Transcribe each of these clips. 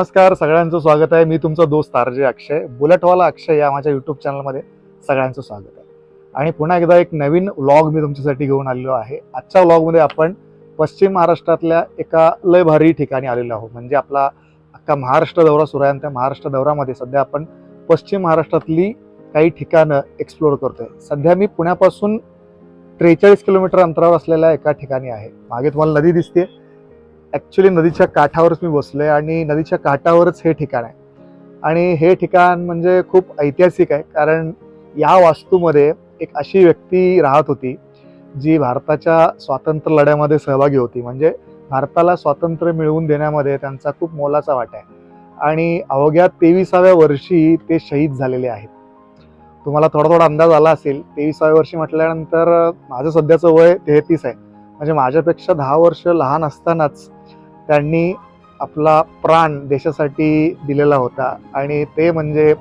नमस्कार सगळ्यांचं स्वागत आहे. मी तुमचा दोस्त आरजे अक्षय. बुलेटवाला अक्षय या माझ्या युट्यूब चॅनलमध्ये सगळ्यांचं स्वागत आहे. आणि पुन्हा एकदा एक नवीन व्लॉग मी तुमच्यासाठी घेऊन आलेलो आहे. आजच्या व्लॉगमध्ये आपण पश्चिम महाराष्ट्रातल्या एका लय भारी ठिकाणी आलेलो आहोत. म्हणजे आपला अख्खा महाराष्ट्र दौरा सुरू आहे आणि त्या महाराष्ट्र दौऱ्यामध्ये सध्या आपण पश्चिम महाराष्ट्रातली काही ठिकाणं एक्सप्लोअर करतोय. सध्या मी पुण्यापासून त्रेचाळीस किलोमीटर अंतरावर असलेल्या एका ठिकाणी आहे. मागे तुम्हाला नदी दिसते. ॲक्च्युली नदीच्या काठावरच मी बसलोय आणि नदीच्या काठावरच हे ठिकाण आहे. आणि हे ठिकाण म्हणजे खूप ऐतिहासिक आहे कारण या वास्तूमध्ये एक अशी व्यक्ती राहत होती जी भारताच्या स्वातंत्र्य लढ्यामध्ये सहभागी होती. म्हणजे भारताला स्वातंत्र्य मिळवून देण्यामध्ये त्यांचा खूप मोलाचा वाटा आहे. आणि अवघ्या तेविसाव्या वर्षी ते शहीद झालेले आहेत. तुम्हाला थोडा थोडा अंदाज आला असेल तेविसाव्या वर्षी म्हटल्यानंतर माझं सध्याचं वय तेहतीस आहे. म्हणजे माझ्यापेक्षा दहा वर्ष लहान असतानाच त्यांनी आपला प्राण देशासाठी दिलेला होता. आणि ते म्हणजे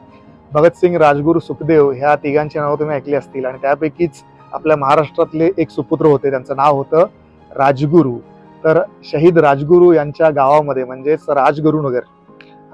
भगतसिंग राजगुरू सुखदेव ह्या तिघांची नावं तुम्ही ऐकली असतील. आणि त्यापैकीच आपल्या महाराष्ट्रातले एक सुपुत्र होते. त्यांचं नाव होतं राजगुरू. तर शहीद राजगुरू यांच्या गावामध्ये म्हणजेच राजगुरुनगर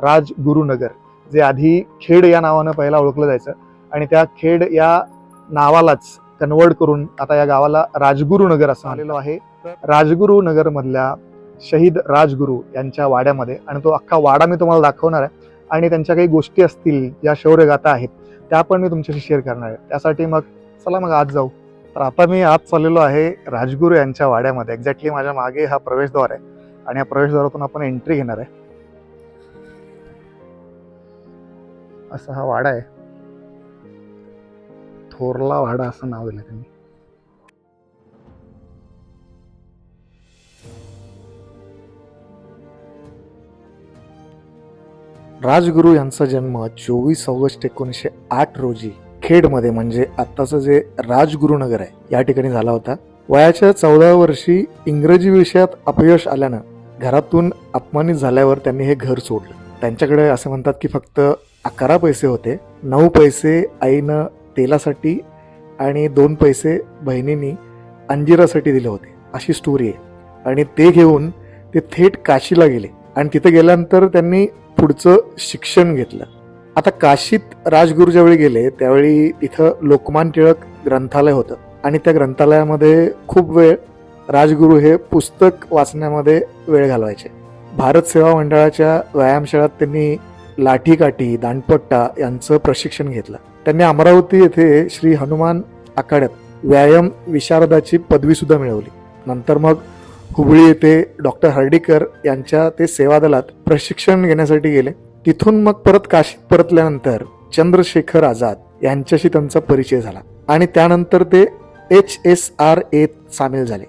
राजगुरुनगर जे आधी खेड या नावानं पहिला ओळखलं जायचं. आणि त्या खेड या नावालाच कन्वर्ट करून आता या गावाला राजगुरुनगर असं आलेलो आहे. राजगुरू नगर मधल्या शहीद राजगुरू यांच्या वाड्यामध्ये आणि तो अख्खा वाडा मी तुम्हाला दाखवणार आहे. आणि त्यांच्या काही गोष्टी असतील ज्या शौर्यगाथा आहेत त्या पण मी तुमच्याशी शेअर करणार आहे. त्यासाठी मग चला मग आज जाऊ. तर आता मी आज चाललेलो आहे राजगुरू यांच्या वाड्यामध्ये. एक्झॅक्टली माझ्या मागे हा प्रवेशद्वार आहे. आणि या प्रवेशद्वारातून आपण एंट्री घेणार आहे. असा हा वाडा आहे. थोरला वाडा असं नाव दिलं त्यांनी. राजगुरू यांचा जन्म चोवीस ऑगस्ट एकोणीसशे आठ रोजी खेडमध्ये म्हणजे आत्ताचं जे राजगुरुनगर आहे या ठिकाणी झाला होता. वयाच्या चौदा वर्षी इंग्रजी विषयात अपयश आल्यानं घरातून अपमानित झाल्यावर त्यांनी हे घर सोडलं. त्यांच्याकडे असं म्हणतात की फक्त अकरा पैसे होते. नऊ पैसे आईनं तेलासाठी आणि दोन पैसे बहिणींनी अंजिरासाठी दिले होते. अशी स्टोरी आहे. आणि ते घेऊन ते थेट काशीला गेले. आणि तिथे गेल्यानंतर त्यांनी पुढचं शिक्षण घेतलं. आता काशीत राजगुरू ज्यावेळी गेले त्यावेळी तिथं लोकमान टिळक ग्रंथालय होतं. आणि त्या ग्रंथालयामध्ये खूप वेळ राजगुरू हे पुस्तक वाचण्यामध्ये वेळ घालवायचे. भारत सेवा मंडळाच्या व्यायामशाळेत त्यांनी लाठीकाठी दांडपट्टा यांचं प्रशिक्षण घेतलं. त्यांनी अमरावती येथे श्री हनुमान आखाड्यात व्यायाम विशारदाची पदवी सुद्धा मिळवली. नंतर मग हुबळी येथे डॉक्टर हर्डीकर यांच्या ते सेवादलात प्रशिक्षण घेण्यासाठी गेले. तिथून मग परत काशीत परतल्यानंतर चंद्रशेखर आझाद यांच्याशी त्यांचा परिचय झाला आणि त्यानंतर ते एच एस आर एत सामील झाले.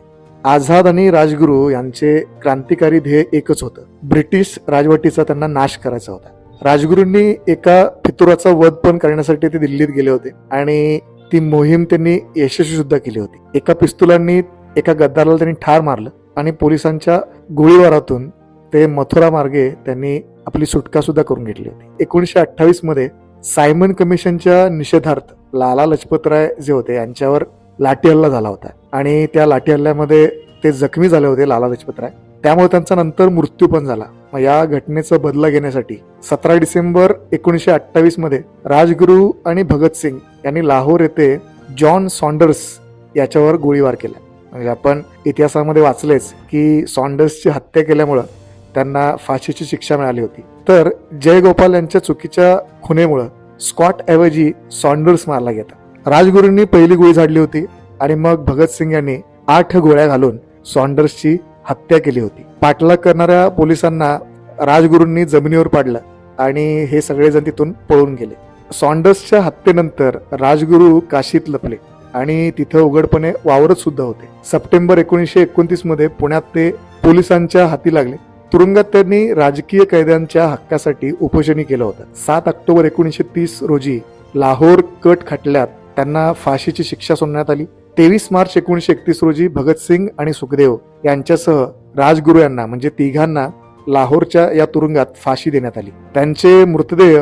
आझाद आणि राजगुरू यांचे क्रांतिकारी ध्येय एकच होतं. ब्रिटिश राजवटीचा त्यांना नाश करायचा होता. राजगुरूंनी एका फितुराचा वध पण करण्यासाठी ते दिल्लीत गेले होते. आणि ती मोहीम त्यांनी यशस्वी सुद्धा केली होती. एका पिस्तुलांनी एका गद्दाराला त्यांनी ठार मारलं आणि पोलिसांच्या गोळीबारातून ते मथुरा मार्गे त्यांनी आपली सुटका सुद्धा करून घेतली होती. एकोणीसशे अठ्ठावीसमध्ये सायमन कमिशनच्या निषेधार्थ लाला लजपतराय जे होते यांच्यावर लाठी हल्ला झाला होता. आणि त्या लाठी हल्ल्यामध्ये ते जखमी झाले होते लाला लजपतराय. त्यामुळे त्यांचा नंतर मृत्यू पण झाला. मग या घटनेचा बदला घेण्यासाठी सतरा डिसेंबर एकोणीसशे अठ्ठावीसमध्ये राजगुरू आणि भगतसिंग यांनी लाहोर येथे जॉन सॉन्डर्स याच्यावर गोळीबार केला. म्हणजे आपण इतिहासामध्ये वाचलेच की सॉन्डर्सची हत्या केल्यामुळं त्यांना फाशीची शिक्षा मिळाली होती. तर जयगोपाल यांच्या चुकीच्या खुनेमुळं स्कॉट ऐवजी सॉन्डर्स मारला गेला. राजगुरूंनी पहिली गोळी झाडली होती आणि मग भगतसिंग यांनी आठ गोळ्या घालून सॉन्डर्सची हत्या केली होती. पाठलाग करणाऱ्या पोलिसांना राजगुरूंनी जमिनीवर पाडलं आणि हे सगळेजण तिथून पळून गेले. सॉन्डर्सच्या हत्येनंतर राजगुरू काशीत लपले आणि तिथं उघडपणे वावरत सुद्धा होते. सप्टेंबर एकोणीसशे एकोणतीसमध्ये पुण्यात ते पोलिसांच्या हाती लागले. तुरुंगात त्यांनी राजकीय कैद्यांच्या हक्कासाठी उपोषणी केलं होतं. सात ऑक्टोबर एकोणीसशे तीस रोजी लाहोर कट खटल्यात त्यांना फाशीची शिक्षा सुनावण्यात आली. तेवीस मार्च एकोणीसशे एकतीस रोजी भगतसिंग आणि सुखदेव यांच्यासह राजगुरू यांना म्हणजे तिघांना लाहोरच्या या तुरुंगात फाशी देण्यात आली. त्यांचे मृतदेह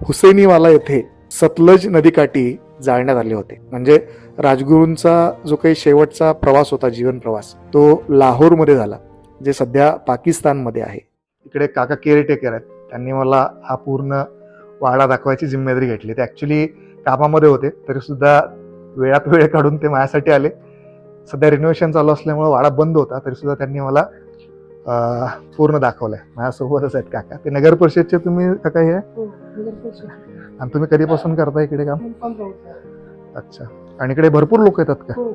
हुसैनीवाला येथे सतलज नदीकाठी जाळण्यात आले होते. म्हणजे राजगुरूंचा जो काही शेवटचा प्रवास होता जीवन प्रवास तो लाहोरमध्ये झाला जे सध्या पाकिस्तानमध्ये आहे. इकडे काका केअरटेकर आहेत. त्यांनी मला हा पूर्ण वाडा दाखवायची जिम्मेदारी घेतली. ते ॲक्च्युली कामामध्ये होते तरी सुद्धा वेळात वेळ काढून ते माझ्यासाठी आले सध्या रिनोव्हेशन चालू असल्यामुळे वाडा बंद होता तरी सुद्धा त्यांनी मला पूर्ण दाखवलंय माझ्यासोबतच आहेत काका ते नगर परिषदचे तुम्ही काका हे? हो, नगर परिषद. आणि तुम्ही कधीपासून करता इकडे काम. अच्छा आणि इकडे भरपूर लोक येतात का हो.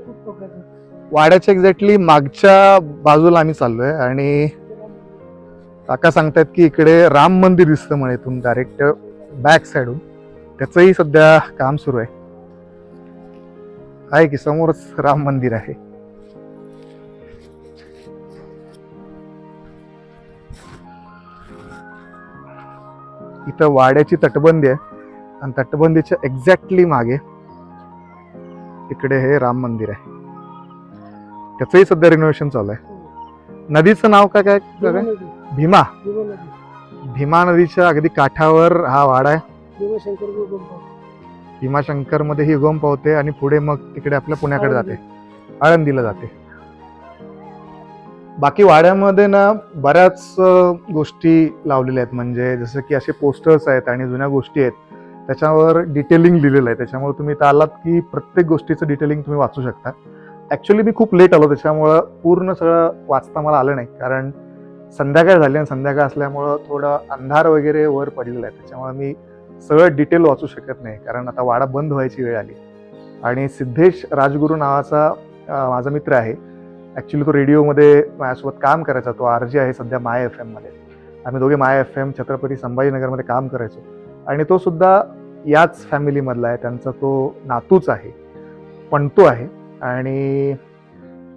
वाड्याच्या एक्झॅक्टली मागच्या बाजूला आम्ही चाललोय आणि काका सांगतायत की इकडे राम मंदिर दिसतं म्हणे इथून डायरेक्ट बॅक साईडून त्याचंही सध्या काम सुरू आहे आहे की समोरच राम मंदिर आहे. इथं वाड्याची तटबंदी आहे. आणि तटबंदीच्या एक्झॅक्टली मागे इकडे हे राम मंदिर आहे. त्याचंही सध्या रिनोव्हेशन चालू आहे. नदीचं नाव काय काय भीमा. भीमा. नदीच्या अगदी काठावर हा वाडा आहे. भीमाशंकरमध्ये ही उगम पावते आणि पुढे मग तिकडे आपल्या पुण्याकडे जाते. आळंदीला जाते. बाकी वाड्यामध्ये ना बऱ्याच गोष्टी लावलेल्या आहेत. म्हणजे जसं की असे पोस्टर्स आहेत आणि जुन्या गोष्टी आहेत. त्याच्यावर डिटेलिंग लिहिलेलं आहे. त्याच्यामुळे तुम्ही इथं आलात की प्रत्येक गोष्टीचं डिटेलिंग तुम्ही वाचू शकता. ॲक्च्युली मी खूप लेट आलो. त्याच्यामुळं पूर्ण सगळं वाचता मला आलं नाही. कारण संध्याकाळ झाली आणि संध्याकाळ असल्यामुळं थोडं अंधार वगैरे वर पडलेलं आहे. त्याच्यामुळे मी सगळं डिटेल वाचू शकत नाही. कारण आता वाडा बंद व्हायची वेळ आली. आणि सिद्धेश राजगुरू नावाचा माझा मित्र आहे. ॲक्च्युली तो रेडिओमध्ये माझ्यासोबत काम करायचा. तो आर जे आहे सध्या माय एफ एममध्ये आम्ही दोघे माय एफ एम छत्रपती संभाजीनगरमध्ये काम करायचो. आणि तो सुद्धा याच फॅमिलीमधला आहे. त्यांचा तो नातूच आहे. पणतो आहे. आणि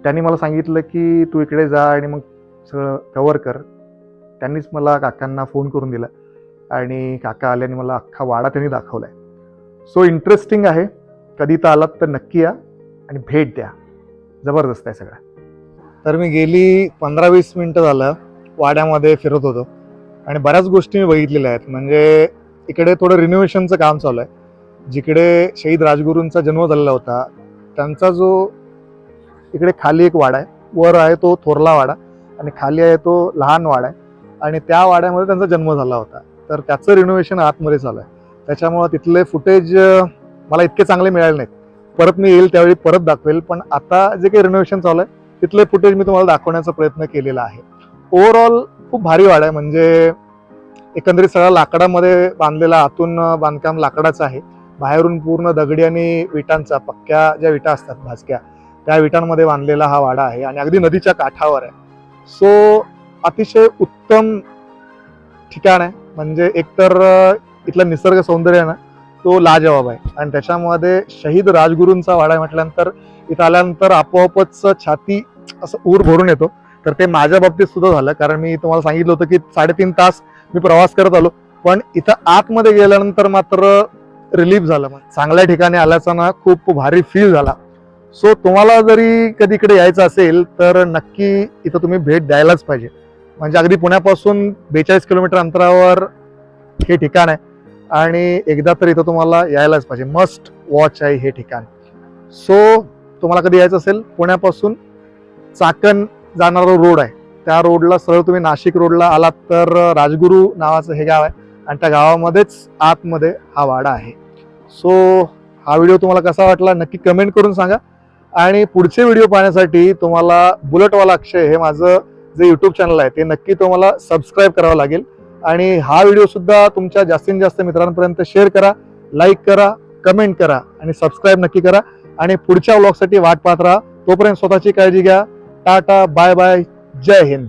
त्यांनी मला सांगितलं की तू इकडे जा आणि मग सगळं कवर कर. त्यांनीच मला काकांना फोन करून दिला. आणि काका आल्याने मला अख्खा वाडा त्यांनी दाखवला आहे सो इंटरेस्टिंग आहे. कधी तर आलात तर नक्की या आणि भेट द्या. जबरदस्त आहे सगळं. तर मी गेली पंधरा वीस मिनटं झालं. वाड्यामध्ये फिरत होतो. आणि बऱ्याच गोष्टी मी बघितलेल्या आहेत. म्हणजे इकडे थोडं रिनोव्हेशनचं काम चालू आहे. जिकडे शहीद राजगुरूंचा जन्म झालेला होता त्यांचा जो इकडे खाली एक वाडा आहे. वर आहे तो थोरला वाडा आणि खाली आहे तो लहान वाडा आहे. आणि त्या वाड्यामध्ये त्यांचा जन्म झाला होता. तर त्याचं रिनोव्हेशन आतमध्ये चालू आहे त्याच्यामुळं तिथले फुटेज मला इतके चांगले मिळाले नाहीत. परत मी येईल त्यावेळी परत दाखवेल पण आता जे काही रिनोव्हेशन चालू आहे तिथले फुटेज मी तुम्हाला दाखवण्याचा प्रयत्न केलेला आहे. ओव्हरऑल खूप भारी वाडा आहे म्हणजे एकंदरीत सगळा लाकडामध्ये बांधलेला आतून बांधकाम लाकडाचं आहे. बाहेरून पूर्ण दगडी आणि विटांचा पक्क्या ज्या विटा असतात भाजक्या त्या विटांमध्ये बांधलेला हा वाडा आहे आणि अगदी नदीच्या काठावर आहे. सो अतिशय उत्तम ठिकाण आहे. म्हणजे एकतर इथला इथलं निसर्ग सौंदर्य ना तो लाजवाब आहे. आणि त्याच्यामध्ये शहीद राजगुरूंचा वाडा म्हटल्यानंतर इथं आल्यानंतर आपोआपच छाती असं ऊर भरून येतो. तर ते माझ्या बाबतीत सुद्धा झालं. कारण मी तुम्हाला सांगितलं होतं की साडेतीन तास मी प्रवास करत आलो. पण इथं आतमध्ये गेल्यानंतर मात्र रिलीफ झालं. चांगल्या ठिकाणी आल्याचा ना खूप भारी फील झाला. सो तुम्हाला जरी कधी इकडे यायचं असेल तर नक्की इथं तुम्ही भेट द्यायलाच पाहिजे. म्हणजे अगदी पुण्यापासून बेचाळीस किलोमीटर अंतरावर हे ठिकाण आहे. आणि एकदा तर इथं तुम्हाला यायलाच पाहिजे. मस्ट वॉच आहे हे ठिकाण. सो तुम्हाला कधी यायचं असेल पुण्यापासून चाकण जाणारा रोड आहे. त्या रोडला सरळ तुम्ही नाशिक रोडला आलात तर राजगुरू नावाचं हे गाव आहे. आणि त्या गावामध्येच आतमध्ये हा वाडा आहे. सो हा व्हिडिओ तुम्हाला कसा वाटला नक्की कमेंट करून सांगा. आणि पुढचे व्हिडिओ पाहण्यासाठी तुम्हाला बुलेटवाला अक्षय हे माझं जे यूट्यूब चॅनल आहे ते नक्की तुम्हाला सबस्क्राईब करावं लागेल. आणि हा व्हिडिओ सुद्धा तुमच्या जास्तीत जास्त मित्रांपर्यंत शेअर करा लाईक करा कमेंट करा आणि सबस्क्राईब नक्की करा. आणि पुढच्या व्लॉगसाठी वाट पाहत राहा. तोपर्यंत स्वतःची काळजी घ्या. टाटा बाय बाय जय हिंद.